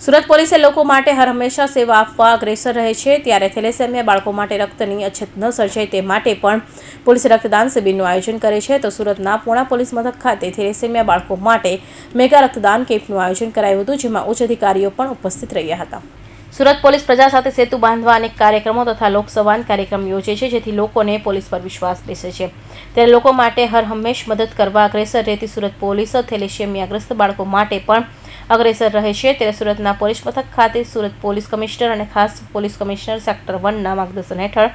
સુરત પોલીસે લોકો માટે હર હંમેશા સેવા આપવા અગ્રેસર રહે છે. ત્યારે થેલેસેમિયા બાળકો માટે રક્તની અછત ન સર્જાય તે માટે પણ પોલીસ રક્તદાન શિબિરનું આયોજન કરે છે. તો સુરતના પૂણા પોલીસ મથક ખાતે થેલેસેમિયા બાળકો માટે મેગા રક્તદાન કેમ્પનું આયોજન કરાયું હતું, જેમાં ઉચ્ચ અધિકારીઓ પણ ઉપસ્થિત રહ્યા હતા. સુરત પોલીસ પ્રજા સાથે સેતુ બાંધવા અનેક કાર્યક્રમો તથા લોકસંવાદ કાર્યક્રમ યોજે છે, જેથી લોકોને પોલીસ પર વિશ્વાસ બેસે છે. ત્યારે લોકો માટે હર હંમેશ મદદ કરવા અગ્રેસર રહેતી સુરત પોલીસ થેલેસેમિયાગ્રસ્ત બાળકો માટે પણ અગ્રેસર રહે છે ત્યારે સુરતના પોલીસ મથક ખાતે સુરત પોલીસ કમિશનર અને ખાસ પોલીસ કમિશનર સેક્ટર વનના માર્ગદર્શન હેઠળ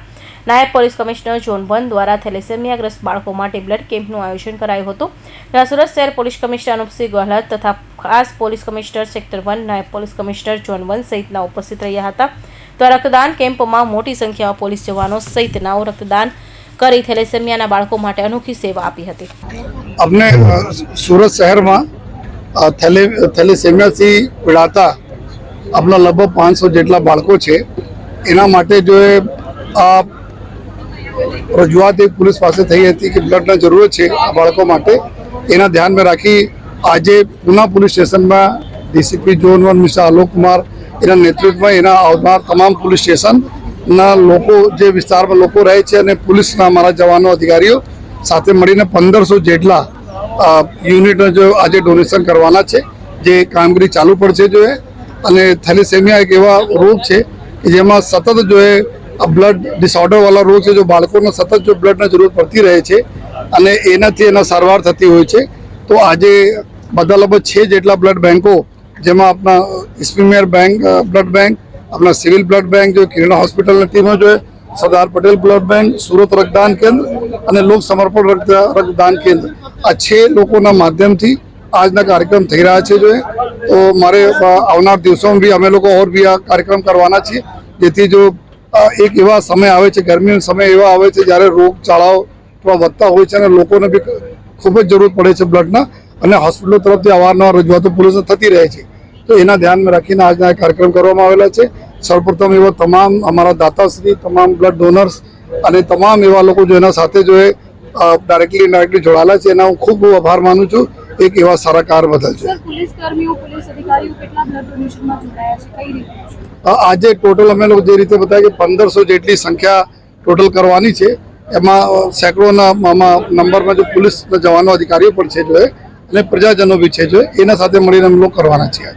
નાયબ પોલીસ કમિશનર ઝોન વન દ્વારા થેલેસેમિયાગ્રસ્ત બાળકો માટે બ્લડ કેમ્પનું આયોજન કરાયું હતું. જ્યાં સુરત શહેર પોલીસ કમિશનર અનુપસિંહ ગહલોત તથા ખાસ પોલીસ કમિશનર સેક્ટર વન, નાયબ પોલીસ કમિશનર ઝોન વન સહિતના ઉપસ્થિત રહ્યા હતા. તો રક્તદાન કેમ્પમાં મોટી સંખ્યામાં પોલીસ જવાનો સહિતનાઓ રક્તદાન કરી થેલેસેમિયાના બાળકો માટે અનોખી સેવા આપી હતી. અમને સુરત શહેરમાં થેલેસેમિયાથી પીડાતા આપણા લગભગ પાંચસો જેટલા બાળકો છે. એના માટે જો એ આ રજૂઆત એ પોલીસ પાસે થઈ હતી કે બ્લડના જરૂરત છે આ બાળકો માટે, એના ધ્યાનમાં રાખી આજે પુના પોલીસ સ્ટેશનમાં DCP zone one mister Alok Kumar એના નેતૃત્વમાં એના આવનાર તમામ પોલીસ સ્ટેશનના લોકો જે વિસ્તારમાં લોકો રહે છે અને પોલીસના અમારા જવાનો અધિકારીઓ સાથે મળીને પંદરસો જેટલા યુનિટનો જો આજે ડોનેશન કરવાના છે, જે કામગીરી ચાલુ પડશે જો અને થેલેસેમિયા એક એવા રોગ છે કે જેમાં સતત જો બ્લડ ડિસઓર્ડરવાળા રોગ છે, જો બાળકોને સતત જો બ્લડની જરૂર પડતી રહે છે, અને એનાથી એના સારવાર થતી હોય છે, તો આજે બધા લગભગ છે જેટલા બ્લડ બેન્કો જેમાં આપણા ઇસ્પિમિયર બેંક બ્લડ બેંક આપણા સિવિલ બ્લડ બેંક જો કિરણા હોસ્પિટલની ટીમો જોઈએ સરદાર પટેલ બ્લડ બેંક સુરત રક્તદાન કેન્દ્ર અને લોક સમર્પણ રક્ત, રક્તદાન કેન્દ્ર. આ છે લોકોના માધ્યમથી આજના કાર્યક્રમ થઈ રહ્યા છે જો તો મારે આવનાર દિવસોમાં બી અમે લોકો ઓર બી આ કાર્યક્રમ કરવાના છીએ, જેથી જો એક એવા સમય આવે છે, ગરમીનો સમય એવા આવે છે, જ્યારે રોગચાળાઓ થોડા વધતા હોય છે અને લોકોને બી ખૂબ જ જરૂર પડે છે બ્લડના અને હોસ્પિટલો તરફથી અવારનવાર રજૂઆતો પોલીસને થતી રહે છે. તો એના ધ્યાનમાં રાખીને આજના કાર્યક્રમ કરવામાં આવેલા છે. સૌપ્રથમ એવા તમામ અમારા દાતાશ્રી, તમામ બ્લડ ડોનર્સ અને તમામ એવા લોકો જો એના સાથે જો એ ડાયરેક્ટલી ડાયરેક્ટલી જોડાયેલા છે. એના હું ખૂબ આભાર માનું છું. એક એવા સારા કાર બદલ છે. આજે ટોટલ અમે લોકો જે રીતે બતાવ્યા કે પંદરસો જેટલી સંખ્યા ટોટલ કરવાની છે. એમાં સેંકડોના નંબરમાં જો પોલીસ જવાનો અધિકારીઓ પણ છે જો અને પ્રજાજનો બી છે જો એના સાથે મળીને અમે લોકો કરવાના છીએ.